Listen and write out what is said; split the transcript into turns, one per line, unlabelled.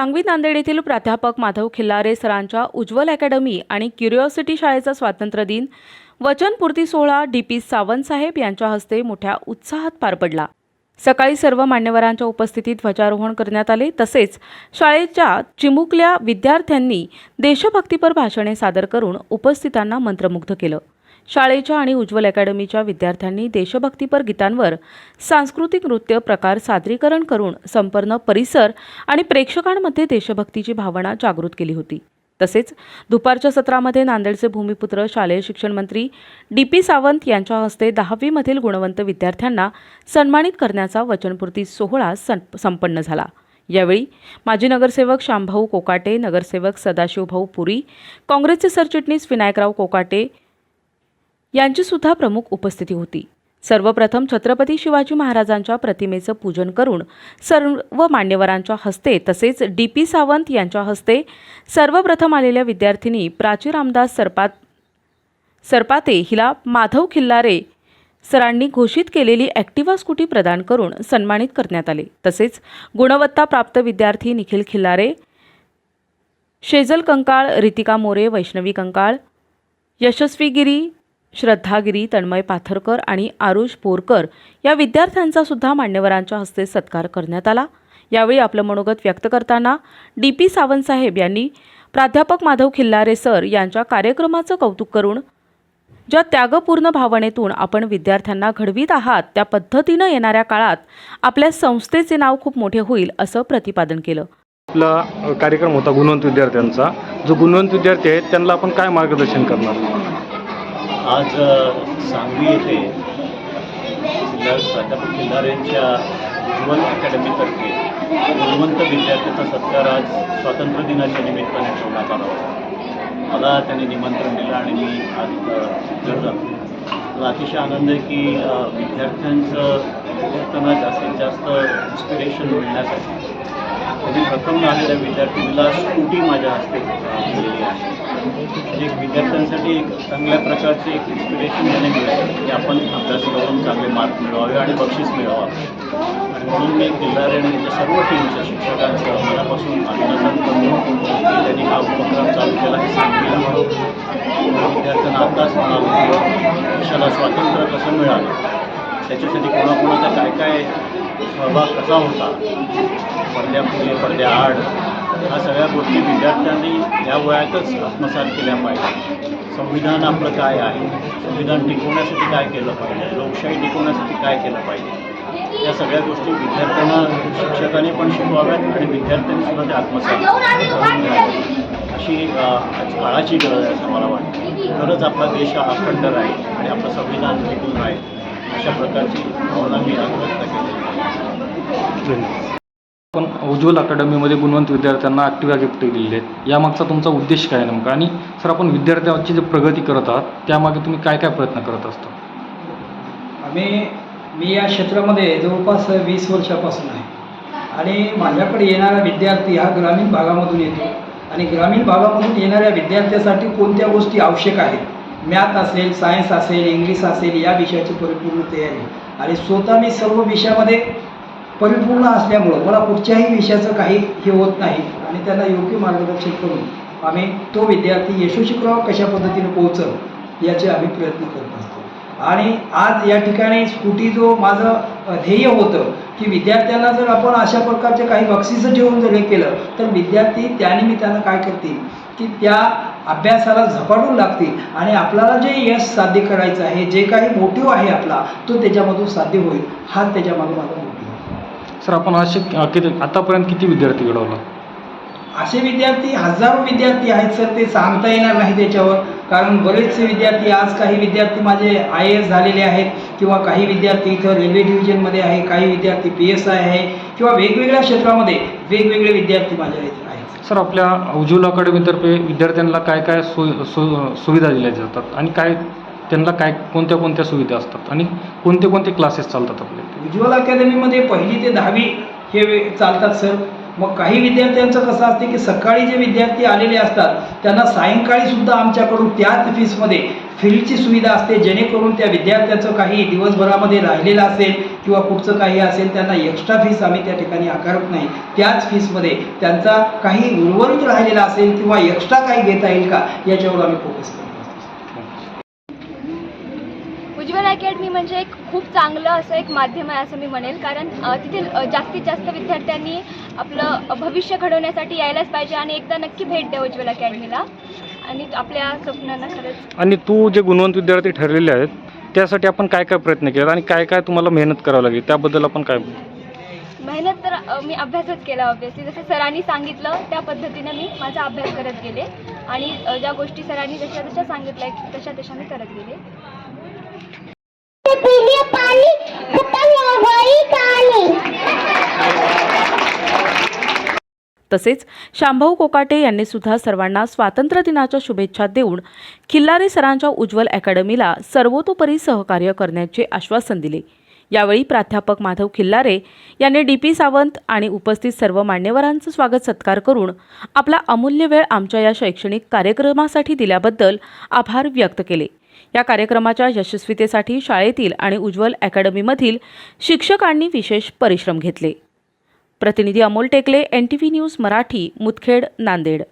सांगवी नांदेड येथील प्राध्यापक माधव खिल्लारे सरांच्या उज्ज्वल अकॅडमी आणि क्युरिओसिटी शाळेचा स्वातंत्र्य दिन वचनपूर्ती सोहळा डी पी सावंत साहेब यांच्या हस्ते मोठ्या उत्साहात पार पडला. सकाळी सर्व मान्यवरांच्या उपस्थितीत ध्वजारोहण करण्यात आले. तसेच शाळेच्या चिमुकल्या विद्यार्थ्यांनी देशभक्तीपर भाषणे सादर करून उपस्थितांना मंत्रमुग्ध केलं. शाळेच्या आणि उज्ज्वल अकॅडमीच्या विद्यार्थ्यांनी देशभक्तीपर गीतांवर सांस्कृतिक नृत्य प्रकार सादरीकरण करून संपन्न परिसर आणि प्रेक्षकांमध्ये देशभक्तीची भावना जागृत केली होती. तसेच दुपारच्या सत्रामध्ये नांदेडचे भूमिपुत्र शालेय शिक्षण मंत्री डी पी सावंत यांच्या हस्ते दहावीमधील गुणवंत विद्यार्थ्यांना सन्मानित करण्याचा वचनपूर्ती सोहळा सं- संपन्न झाला. यावेळी माजी नगरसेवक शांभाऊ कोकाटे नगरसेवक सदाशिवभाऊ पुरी काँग्रेसचे सरचिटणीस विनायकराव कोकाटे यांची सुद्धा प्रमुख उपस्थिती होती. सर्वप्रथम छत्रपती शिवाजी महाराजांच्या प्रतिमेचं पूजन करून सर्व मान्यवरांच्या हस्ते तसेच डी पी सावंत यांच्या हस्ते सर्वप्रथम आलेल्या विद्यार्थिनी प्राची रामदास सरपात सरपाते हिला माधव खिल्लारे सरांनी घोषित केलेली ॲक्टिवा स्कूटी प्रदान करून सन्मानित करण्यात आले. तसेच गुणवत्ता प्राप्त विद्यार्थी निखिल खिल्लारे शेजल कंकाळ रितिका मोरे वैष्णवी कंकाळ यशस्वीगिरी श्रद्धागिरी तन्मय पाथरकर आणि आरुष बोरकर या विद्यार्थ्यांचा सुद्धा मान्यवरांच्या हस्ते सत्कार करण्यात आला. यावेळी आपलं मनोगत व्यक्त करताना डी पी सावंत साहेब यांनी प्राध्यापक माधव खिल्लारे सर यांच्या कार्यक्रमाचं कौतुक करून ज्या त्यागपूर्ण भावनेतून आपण विद्यार्थ्यांना घडवीत आहात त्या पद्धतीनं येणाऱ्या काळात आपल्या संस्थेचे नाव खूप मोठे होईल असं प्रतिपादन केलं.
आपला कार्यक्रम होता गुणवंत विद्यार्थ्यांचा. जो गुणवंत विद्यार्थी आहेत त्यांना आपण काय मार्गदर्शन करणार?
आज सांगली येथे जिल्हा प्राध्यापक खिल्लारेंच्या उज्ज्वल अकॅडमीतर्फे गुणवंत विद्यार्थ्याचा सत्कार आज स्वातंत्र्य दिनाच्या निमित्ताने ठेवण्यात आला होता. मला त्याने निमंत्रण दिलं आणि मी आज अ, झालो मला अतिशय आनंद आहे की विद्यार्थ्यांचं विद्यार्थ्यांना जास्तीत जास्त इन्स्पिरेशन मिळण्यासाठी त्यांनी प्रथम आलेल्या विद्यार्थिनीला स्कूटी माझ्या हस्ते दिलेली आहे. एक विद्यार्थ्यांसाठी एक चांगल्या प्रकारचे एक इन्स्पिरेशन त्याने मिळेल की आपण अभ्यास करून चांगले मार्क मिळवावे आणि बक्षीस मिळवावं. आणि म्हणून मी किल्लारे आणि सर्व टीमच्या शिक्षकांचं मनापासून अभिनंदन करतो. की त्यांनी हा उपक्रम चालू केला हे सांगितलं म्हणून. विद्यार्थ्यांना अभ्यास म्हणालो की देशाला स्वातंत्र्य कसं मिळालं त्याच्यासाठी कोणाकोणाचा काय काय सहभाग कसा होता पडद्यापुढे पडद्याआड ह्या सगळ्या गोष्टी विद्यार्थ्यांनी या वयातच आत्मसात केल्या पाहिजे संविधान आपलं काय आहे? संविधान टिकवण्यासाठी काय केलं पाहिजे? लोकशाही टिकवण्यासाठी काय केलं पाहिजे? या सगळ्या गोष्टी विद्यार्थ्यांना शिक्षकांनी पण शिकवाव्यात आणि विद्यार्थ्यांनी सुद्धा ते आत्मसात अशी काळाची गरज आहे असं मला वाटतं. तरच आपला देश हा अखंड राहील आणि आपलं संविधान टिकून राहील. अशा प्रकारची भावना मी आज व्यक्त केली.
आपण उज्ज्वल अकॅडमीमध्ये गुणवंत विद्यार्थ्यांना ॲक्टिव्हा गिफ्ट दिलेले आहेत. यामागचा तुमचा उद्देश काय आहे नेमका? आणि सर आपण विद्यार्थ्यांची जे प्रगती करत आहात त्यामागे तुम्ही काय काय प्रयत्न करत असता?
आम्ही मी या क्षेत्रामध्ये जवळपास वीस वर्षापासून आहे. आणि माझ्याकडे येणारा विद्यार्थी हा ग्रामीण भागामधून येतो. आणि ग्रामीण भागामधून येणाऱ्या विद्यार्थ्यासाठी कोणत्या गोष्टी आवश्यक आहेत? मॅथ असेल सायन्स असेल इंग्लिश असेल या विषयाची परिपूर्ण तयारी. आणि स्वतः मी सर्व विषयामध्ये परिपूर्ण असल्यामुळं मला कुठच्याही विषयाचं काही हे होत नाही आणि त्यांना योग्य मार्गदर्शन करून आम्ही तो विद्यार्थी यशस्वीक्रमावर कशा पद्धतीने पोहोचल याचे आम्ही प्रयत्न करत असतो. आणि आज या ठिकाणी स्कूटी जो माझं ध्येय होतं की विद्यार्थ्यांना जर आपण अशा प्रकारचे काही बक्षिसं ठेवून जर हे केलं तर विद्यार्थी त्यानिमित्तानं काय करतील? की त्या अभ्यासाला झपाटून लागतील आणि आपल्याला जे यश साध्य करायचं आहे जे काही मोटिव्ह आहे आपला तो त्याच्यामधून साध्य होईल. हा त्याच्यामागे माझा मोटिव
सर आपण असे किती आतापर्यंत किती विद्यार्थी घडवला?
असे विद्यार्थी हजारो विद्यार्थी आहेत सर ते सांगता येणार नाही त्याच्यावर. कारण बरेचसे विद्यार्थी आज काही विद्यार्थी माझे आय एस झालेले आहेत किंवा काही विद्यार्थी इथं रेल्वे डिव्हिजनमध्ये आहे काही विद्यार्थी पी एस आय आहे किंवा वेगवेगळ्या क्षेत्रामध्ये वेगवेगळे विद्यार्थी माझ्या इथे आहेत.
सर आपल्या उज्ज्वल अकॅडमीतर्फे विद्यार्थ्यांना काय काय सु सु सुविधा दिल्या जातात? आणि काय त्यांना काय कोणत्या कोणत्या सुविधा असतात आणि कोणते कोणते क्लासेस चालतात आपले?
उज्ज्वल अकॅडमीमध्ये पहिली ते दहावी हे वे- चालतात सर मग काही विद्यार्थ्यांचं कसं असते की सकाळी जे विद्यार्थी आलेले असतात त्यांना सायंकाळी सुद्धा आमच्याकडून त्याच फीसमध्ये फील्डची सुविधा असते जेणेकरून त्या विद्यार्थ्याचं काही दिवसभरामध्ये राहिलेलं असेल किंवा कुठचं काही असेल त्यांना एक्स्ट्रा फीस आम्ही त्या ठिकाणी आकारत नाही. त्याच फीसमध्ये त्यांचा काही उर्वरित राहिलेला असेल किंवा एक्स्ट्रा काही घेता येईल का याच्यावर आम्ही फोकस करतो
उज्ज्वल अकॅडमी म्हणजे एक खूप चांगलं असं एक माध्यम आहे असं मी म्हणेल. कारण तिथे जास्तीत जास्त विद्यार्थ्यांनी आपलं भविष्य घडवण्यासाठी यायलाच पाहिजे आणि एकदा नक्की भेट द्या उज्ज्वल अकॅडमीला. आणि आपल्या स्वप्नांना खरंच
आणि तू जे गुणवंत विद्यार्थी ठरलेले आहेत त्यासाठी आपण काय काय प्रयत्न केले आणि काय काय तुम्हाला मेहनत करावी लागेल? त्याबद्दल आपण काय?
मेहनत तर मी अभ्यासच केला ऑब्वियसली जसं सरांनी सांगितलं त्या पद्धतीनं मी माझा अभ्यास करत गेले. आणि ज्या गोष्टी सरांनी जशा जशा सांगितल्या तशा तशा मी करत गेले.
तसेच शांभाऊ कोकाटे यांनी सुद्धा सर्वांना स्वातंत्र्य दिनाच्या शुभेच्छा देऊन खिल्लारे सरांच्या उज्ज्वल अकॅडमीला सर्वतोपरी सहकार्य करण्याचे आश्वासन दिले. यावेळी प्राध्यापक माधव खिल्लारे यांनी डी पी सावंत आणि उपस्थित सर्व मान्यवरांचं स्वागत सत्कार करून आपला अमूल्य वेळ आमच्या या शैक्षणिक कार्यक्रमासाठी दिल्याबद्दल आभार व्यक्त केले. या कार्यक्रमाच्या यशस्वीतेसाठी शाळेतील आणि उज्ज्वल अकॅडमीमधील शिक्षकांनी विशेष परिश्रम घेतले. प्रतिनिधी Amol Tekale N T V news Marathi Mudkhed Nanded.